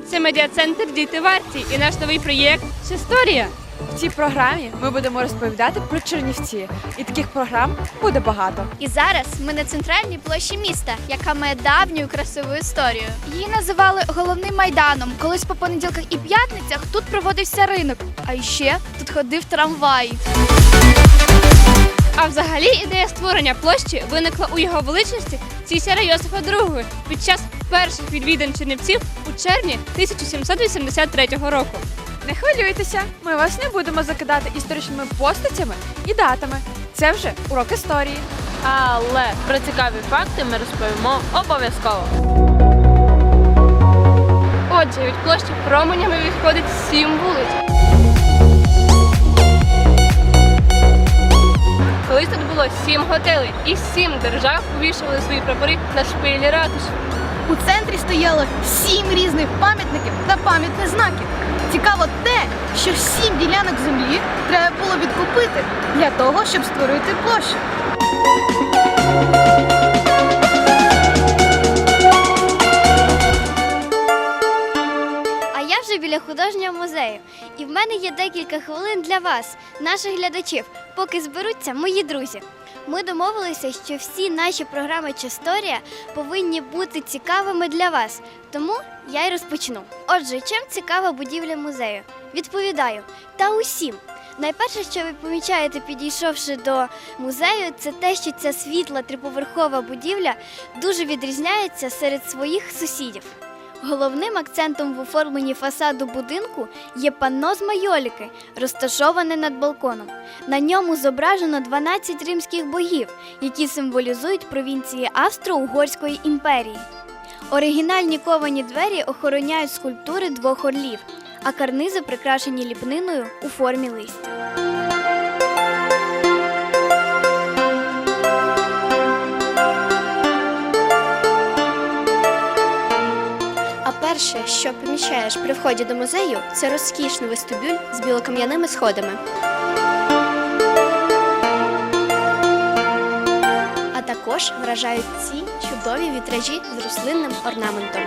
це медіа-центр Діти варті і наш новий проєкт Історія. В цій програмі ми будемо розповідати про Чернівці, і таких програм буде багато. І зараз ми на центральній площі міста, яка має давню і красиву історію. Її називали головним майданом. Колись по понеділках і п'ятницях тут проводився ринок. А ще тут ходив трамвай. А взагалі ідея створення площі виникла у його величності цісаря Йосифа II під час перших відвідин Чернівців червні 1783 року. Не хвилюйтеся, ми вас не будемо закидати історичними постатями і датами. Це вже урок історії. Але про цікаві факти ми розповімо обов'язково. Отже, від площі променями відходить сім вулиць. Колись тут було сім готелей і сім держав повішували свої прапори на шпилі ратуші. У центрі стояло сім різних пам'ятників та пам'ятних знаків. Цікаво те, що сім ділянок землі треба було відкупити для того, щоб створити площу. А я вже біля художнього музею, і в мене є декілька хвилин для вас, наших глядачів, поки зберуться мої друзі. Ми домовилися, що всі наші програми Чисторія повинні бути цікавими для вас. Тому я й розпочну. Отже, чим цікава будівля музею? Відповідаю, та усім. Найперше, що ви помічаєте, підійшовши до музею, це те, що ця світла триповерхова будівля дуже відрізняється серед своїх сусідів. Головним акцентом в оформленні фасаду будинку є панно з майоліки, розташоване над балконом. На ньому зображено 12 римських богів, які символізують провінції Австро-Угорської імперії. Оригінальні ковані двері охороняють скульптури двох орлів, а карнизи прикрашені ліпниною у формі листя. Перше, що помічаєш при вході до музею, це розкішний вестибюль з білокам'яними сходами. А також вражають ці чудові вітражі з рослинним орнаментом.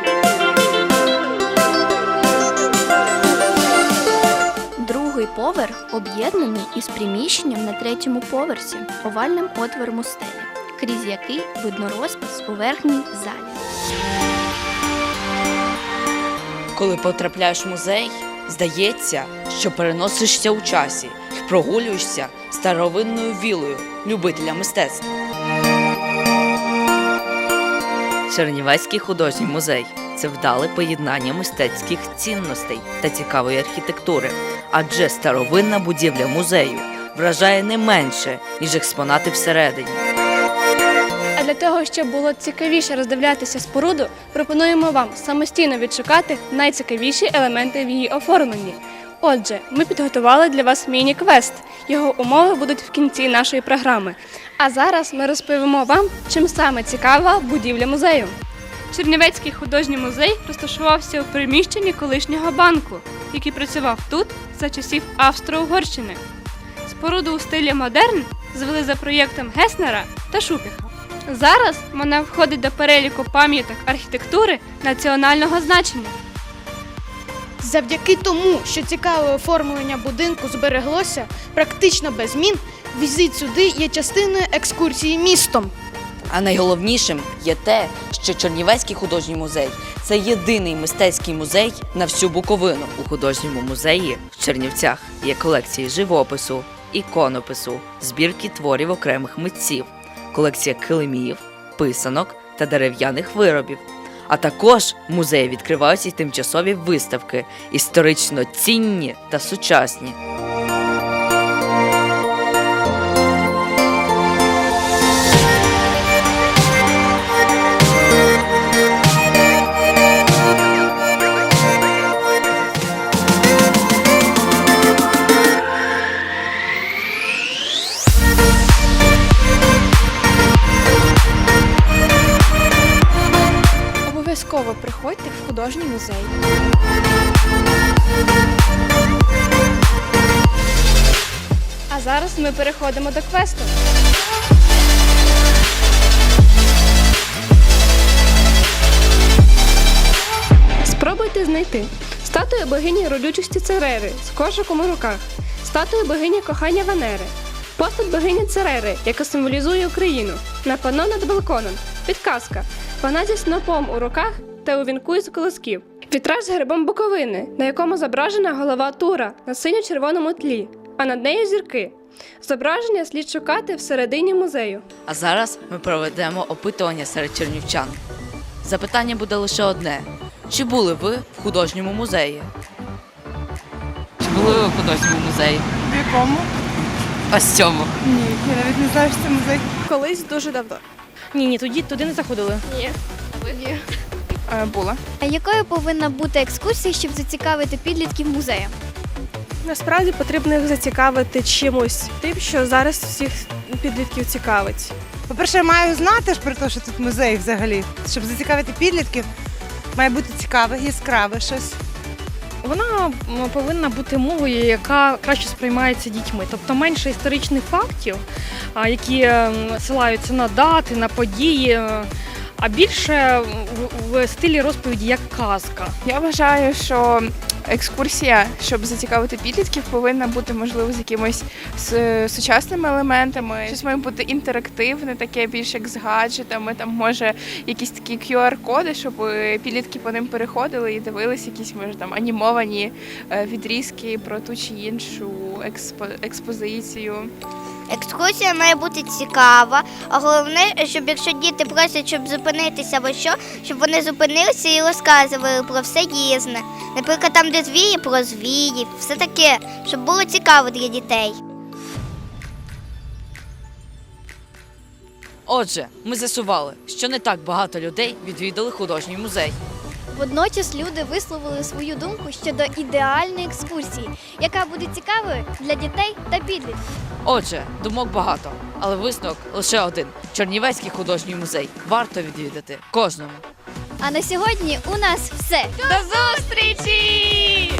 Другий поверх об'єднаний із приміщенням на третьому поверсі, овальним отвором у стелі, крізь який видно розпис у верхній залі. Коли потрапляєш в музей, здається, що переносишся у часі і прогулюєшся старовинною вілою любителя мистецтва. Чернівецький художній музей це вдале поєднання мистецьких цінностей та цікавої архітектури, адже старовинна будівля музею вражає не менше, ніж експонати всередині. А для того, щоб було цікавіше роздивлятися споруду, пропонуємо вам самостійно відшукати найцікавіші елементи в її оформленні. Отже, ми підготували для вас міні-квест. Його умови будуть в кінці нашої програми. А зараз ми розповімо вам, чим саме цікава будівля музею. Чернівецький художній музей розташувався у приміщенні колишнього банку, який працював тут за часів Австро-Угорщини. Споруду у стилі модерн звели за проєктом Геснера та Шупіха. Зараз вона входить до переліку пам'яток архітектури національного значення. Завдяки тому, що цікаве оформлення будинку збереглося практично без змін, візит сюди є частиною екскурсії містом. А найголовнішим є те, що Чернівецький художній музей це єдиний мистецький музей на всю Буковину. У художньому музеї в Чернівцях є колекції живопису, іконопису, збірки творів окремих митців, колекція килимів, писанок та дерев'яних виробів. А також музеї відкриваються тимчасові виставки, історично цінні та сучасні. Музей. А зараз ми переходимо до квесту. Спробуйте знайти. Статуя богині родючості Церери з кошиком у руках, статуя богині кохання Венери, постать богині Церери, яка символізує Україну, на панно над балконом, підказка, вона зі снопом у руках та у вінку із колосків. Вітраж з гербом Буковини, на якому зображена голова Тура на синьо-червоному тлі, а над нею зірки. Зображення слід шукати всередині музею. А зараз ми проведемо опитування серед чернівчан. Запитання буде лише одне: чи були ви в художньому музеї? Чи були ви в художньому музеї? В якому? Ось цьому. Ні, я навіть не знаю, що це музей. Колись дуже давно. Ні, ні, тоді туди не заходили. Е, була. А якою повинна бути екскурсія, щоб зацікавити підлітків музею? Насправді потрібно їх зацікавити чимось тим, що зараз всіх підлітків цікавить. По-перше, я маю знати ж про те, що тут музей взагалі. Щоб зацікавити підлітків, має бути цікаве, яскраве щось. Вона повинна бути мовою, яка краще сприймається дітьми, тобто менше історичних фактів, які ем, силаються на дати, на події, е, а більше в, в стилі розповіді як казка. Я вважаю, що екскурсія, щоб зацікавити підлітків, повинна бути можливо з якимись с- сучасними елементами. Щось має бути інтерактивне, таке більш як з гаджетами. Там може якісь такі QR-коди, щоб е, підлітки по ним переходили і дивились якісь може там анімовані е, відрізки про ту чи іншу експо- експозицію. Екскурсія має бути цікава, а головне, щоб якщо діти просять, щоб зупинитися або що, щоб вони зупинилися і розказували про все різне. Наприклад, там, де звії, про звіїв, все таке, щоб було цікаво для дітей. Отже, ми з'ясували, що не так багато людей відвідали художній музей. Водночас люди висловили свою думку щодо ідеальної екскурсії, яка буде цікавою для дітей та підлітків. Отже, думок багато, але висновок лише один: Чернівецький художній музей варто відвідати кожному. А на сьогодні у нас все. До зустрічі!